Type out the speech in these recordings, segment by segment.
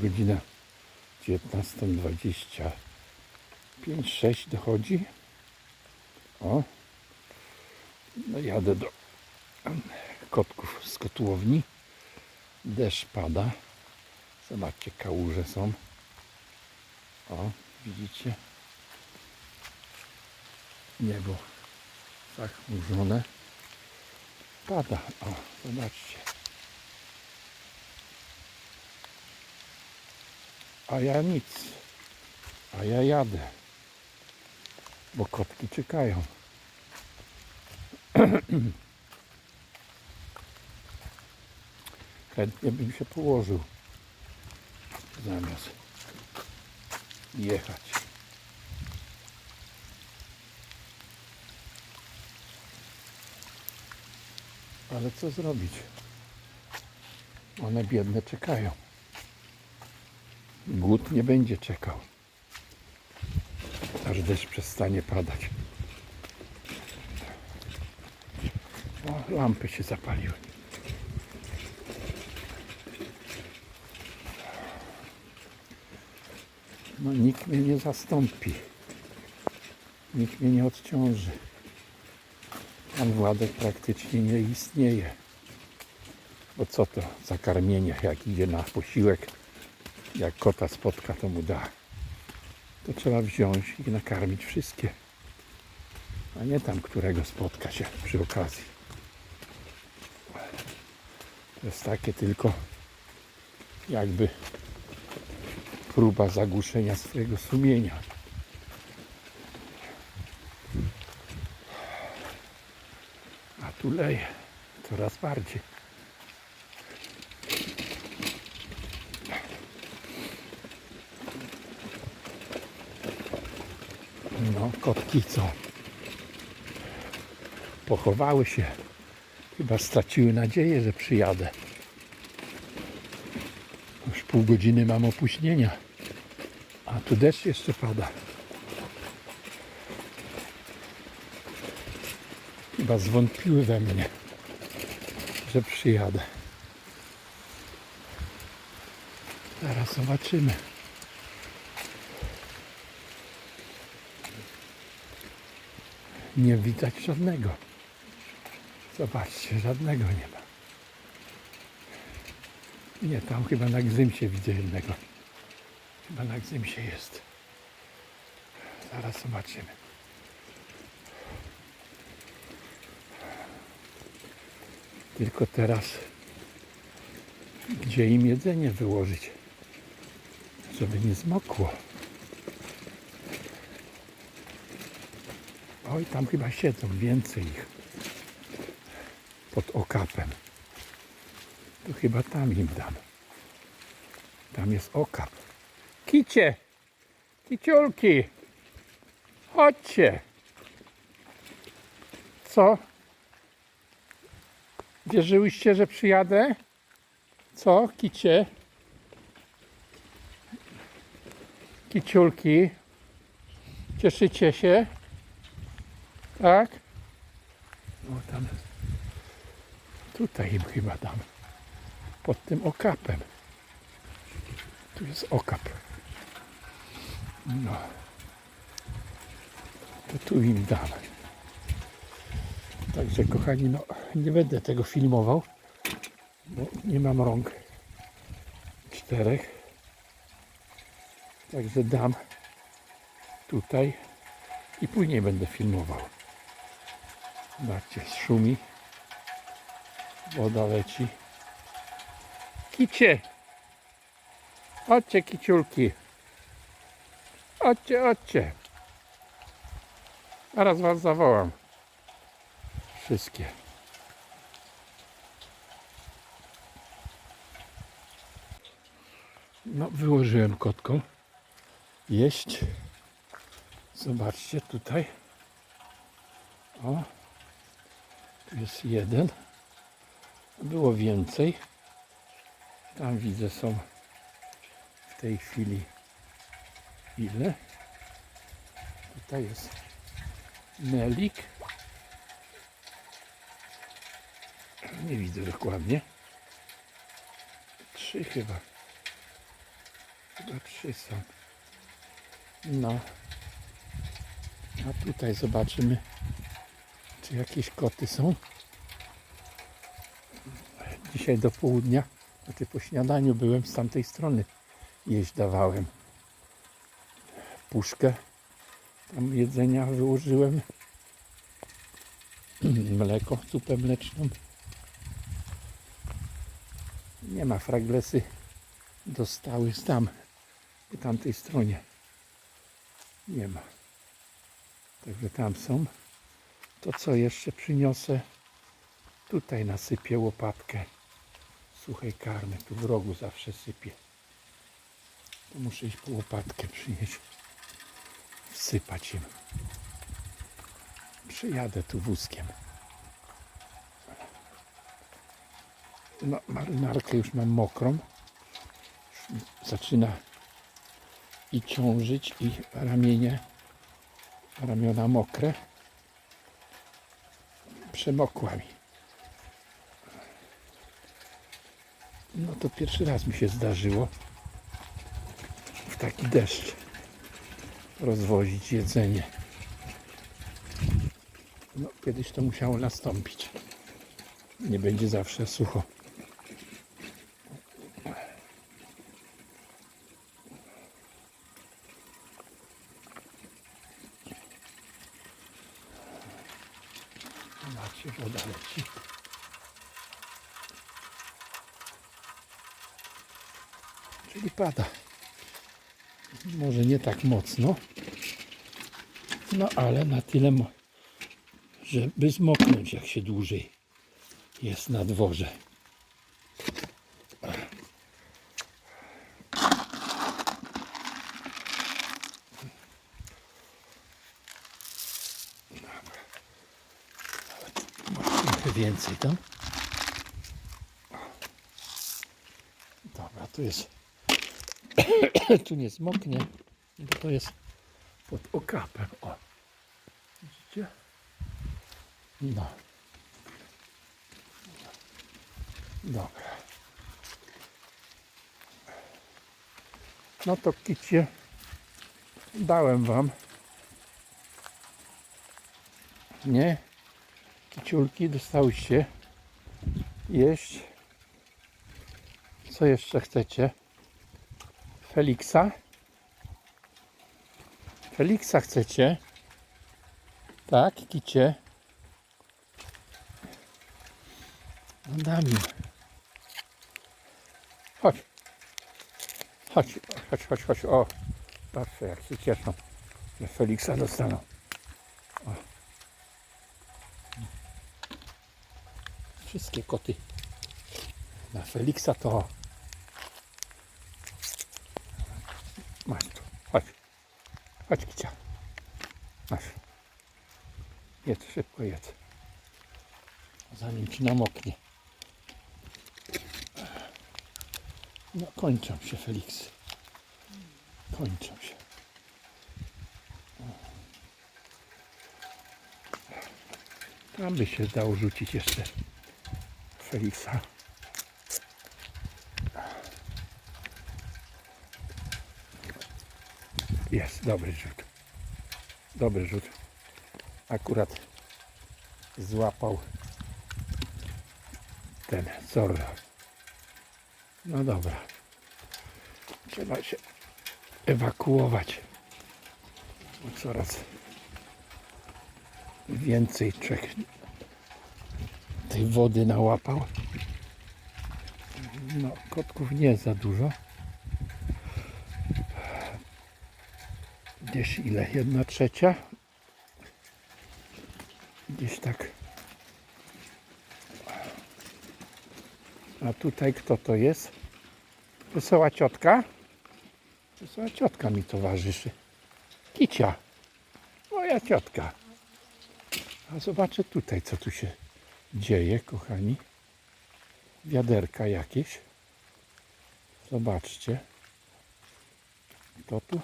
Mamy godzinę 19.25, 6 dochodzi. O, no jadę do kotków z kotłowni. Deszcz pada. Zobaczcie, kałuże są. O, widzicie? Niebo zachmurzone. Pada. O, zobaczcie. A ja nic. A ja jadę. Bo kotki czekają. Chętnie bym się położył. Zamiast jechać. Ale co zrobić? One biedne czekają. Głód nie będzie czekał. Aż deszcz przestanie padać. O, lampy się zapaliły. No nikt mnie nie zastąpi. Nikt mnie nie odciąży. Pan Władek praktycznie nie istnieje. Bo co to za karmienie, jak idzie na posiłek, jak kota spotka, to mu da. To trzeba wziąć i nakarmić wszystkie. A nie tam, którego spotka się przy okazji. To jest takie tylko jakby próba zagłuszenia swojego sumienia. A tu leje coraz bardziej. No, kotki co? Pochowały się. Chyba straciły nadzieję, że przyjadę. Już pół godziny mam opóźnienia. A tu deszcz jeszcze pada. Chyba zwątpiły we mnie, że przyjadę. Zaraz zobaczymy. Nie widać żadnego. Zobaczcie, żadnego nie ma. Nie, tam chyba na Gzymsie widzę jednego. Chyba na Gzymsie jest. Zaraz zobaczymy. Tylko teraz gdzie im jedzenie wyłożyć, żeby nie zmokło. Oj, tam chyba siedzą więcej ich pod okapem. To chyba tam im dam. Tam jest okap. Kicie! Kiciulki! Chodźcie! Co? Wierzyłyście, że przyjadę? Co, kicie? Kiciulki? Cieszycie się? Tak? O, tam. Tutaj im chyba dam. Pod tym okapem. Tu jest okap. No. To tu im dam. Także kochani, no nie będę tego filmował, bo nie mam rąk czterech. Także dam tutaj i później będę filmował. Zobaczcie, szumi. Woda leci. Kicie! Chodźcie, kiciulki. Chodźcie, chodźcie. Zaraz was zawołam. Wszystkie. No, wyłożyłem kotką. Jeść. Zobaczcie tutaj. O. Jest jeden. Było więcej. Tam widzę są w tej chwili ile. Tutaj jest Melik. Nie widzę dokładnie. Trzy chyba. Chyba trzy są. No. A tutaj zobaczymy, czy jakieś koty są. Dzisiaj do południa, znaczy po śniadaniu byłem z tamtej strony. Jeść dawałem. Puszkę tam jedzenia wyłożyłem. Mleko, zupę mleczną. Nie ma fraglesy. Dostały tam, po tamtej stronie. Nie ma. Także tam są. To co jeszcze przyniosę? Tutaj nasypię łopatkę suchej karmy. Tu w rogu zawsze sypię. To muszę iść po łopatkę przynieść. Wsypać im. Przyjadę tu wózkiem. No, marynarkę już mam mokrą. Już zaczyna i ciążyć, i ramienie, ramiona mokre. Przemokła mi. No to pierwszy raz mi się zdarzyło w taki deszcz rozwozić jedzenie. No, kiedyś to musiało nastąpić. Nie będzie zawsze sucho. Zobaczcie, woda leci. Czyli pada. Może nie tak mocno. No ale na tyle, żeby zmoknąć jak się dłużej jest na dworze. Więcej tam. Dobra, tu jest. tu nie zmoknie, bo to jest pod okapem. O. Widzicie? No. Dobra. No to kicie dałem wam. Nie? Kiciulki dostałyście jeść. Co jeszcze chcecie? Feliksa? Feliksa chcecie? Tak, kicie? No dam im. Chodź. Chodź, chodź, chodź, chodź. O, patrzcie jak się cieszą, że Feliksa dostaną. O. Wszystkie koty na Feliksa to masz tu. Chodź. Chodź kicia. Masz. Jedz, szybko jedz. Zanim ci namoknie. No kończą się Feliksy. Kończą się. Tam by się dało rzucić jeszcze Feliksa. Jest, dobry rzut. Dobry rzut. Akurat złapał ten Zorro. No dobra. Trzeba się ewakuować. Bo coraz więcej czek tej wody nałapał. No, kotków nie za dużo. Gdzieś ile? Jedna trzecia? Gdzieś tak. A tutaj kto to jest? Wesoła ciotka? Wesoła ciotka mi towarzyszy. Kicia. Moja ciotka. A zobaczę tutaj, co tu się dzieje, kochani. Wiaderka jakieś. Zobaczcie. Kto tu?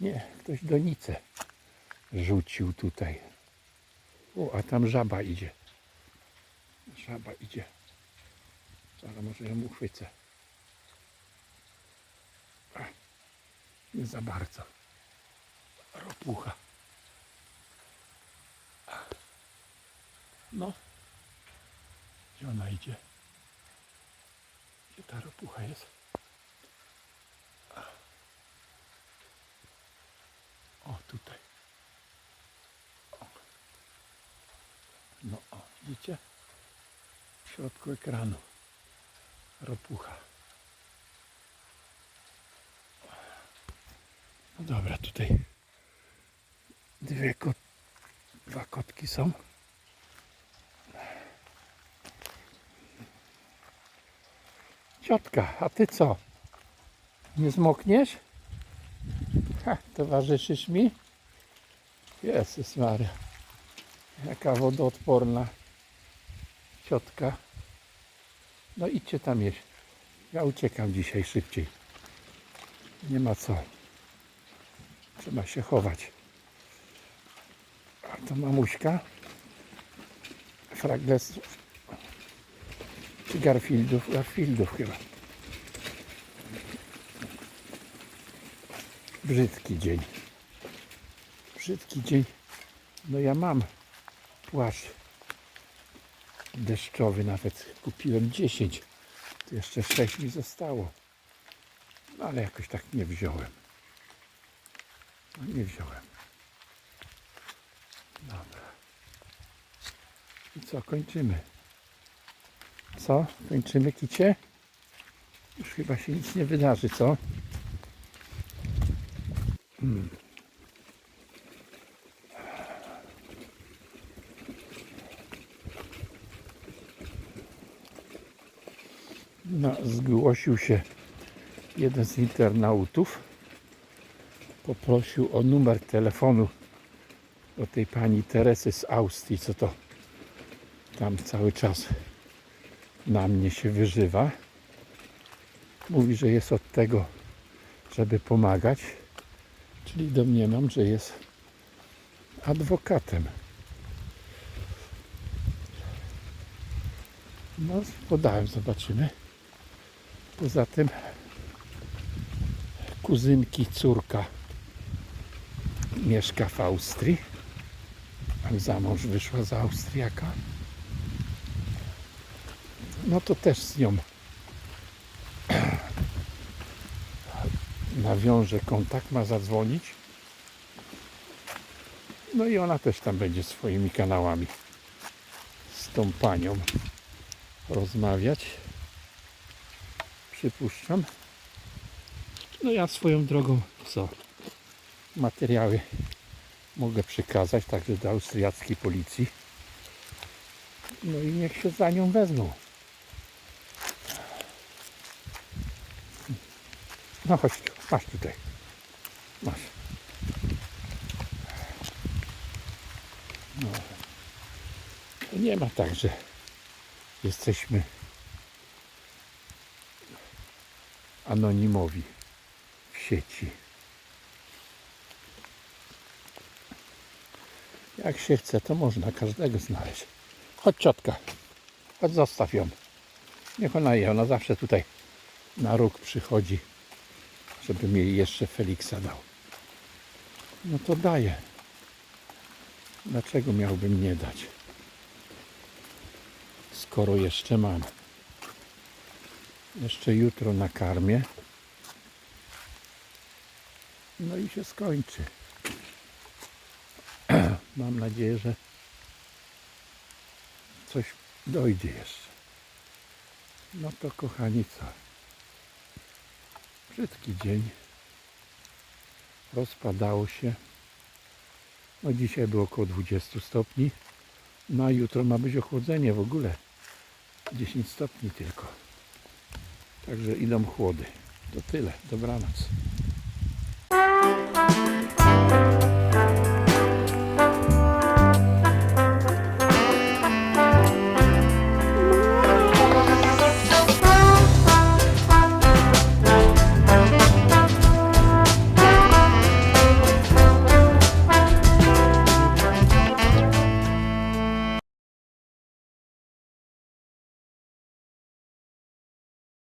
Nie, ktoś donicę rzucił tutaj. O, a tam żaba idzie. Żaba idzie. Zaraz może ją uchwycę. Nie za bardzo. Ropucha. No. Gdzie ona idzie? Gdzie ta ropucha jest? O, tutaj. O. No, o, widzicie? W środku ekranu. Ropucha. No dobra, tutaj dwie kot, dwa kotki są. Ciotka, a ty co? Nie zmokniesz? Ha, towarzyszysz mi? Jezus Maria. Jaka wodoodporna ciotka. No idźcie tam jeść. Ja uciekam dzisiaj szybciej. Nie ma co. Trzeba się chować. A to mamuśka. Fraglesów. Czy Garfieldów? Garfieldów chyba. Brzydki dzień. Brzydki dzień. No ja mam płaszcz deszczowy nawet. Kupiłem 10. Tu jeszcze 6 mi zostało. No ale jakoś tak nie wziąłem. No nie wziąłem. Dobra. I co, kończymy? Co? Kończymy kicie? Już chyba się nic nie wydarzy, co? Hmm. No, zgłosił się jeden z internautów. Poprosił o numer telefonu do tej pani Teresy z Austrii, co to tam cały czas na mnie się wyżywa. Mówi, że jest od tego, żeby pomagać. Czyli domniemam, że jest adwokatem. No, podałem, zobaczymy. Poza tym kuzynki, córka mieszka w Austrii. Za mąż wyszła za Austriaka. No to też z nią nawiąże kontakt, ma zadzwonić. No i ona też tam będzie swoimi kanałami z tą panią rozmawiać. Przypuszczam. No ja swoją drogą co? Materiały mogę przekazać także do austriackiej policji. No i niech się za nią wezmą. No chodź masz tutaj. Masz. No. Nie ma tak, że jesteśmy anonimowi w sieci. Jak się chce, to można każdego znaleźć. Chodź ciotka, chodź zostaw ją. Niech ona je, ona zawsze tutaj na róg przychodzi, żebym jej jeszcze Feliksa dał. No to daję. Dlaczego miałbym nie dać? Skoro jeszcze mam. Jeszcze jutro nakarmię. No i się skończy. Mam nadzieję, że coś dojdzie jeszcze. No to kochani co? Brzydki dzień. Rozpadało się. No dzisiaj było około 20 stopni. No a jutro ma być ochłodzenie w ogóle. 10 stopni tylko. Także idą chłody. To tyle. Dobranoc.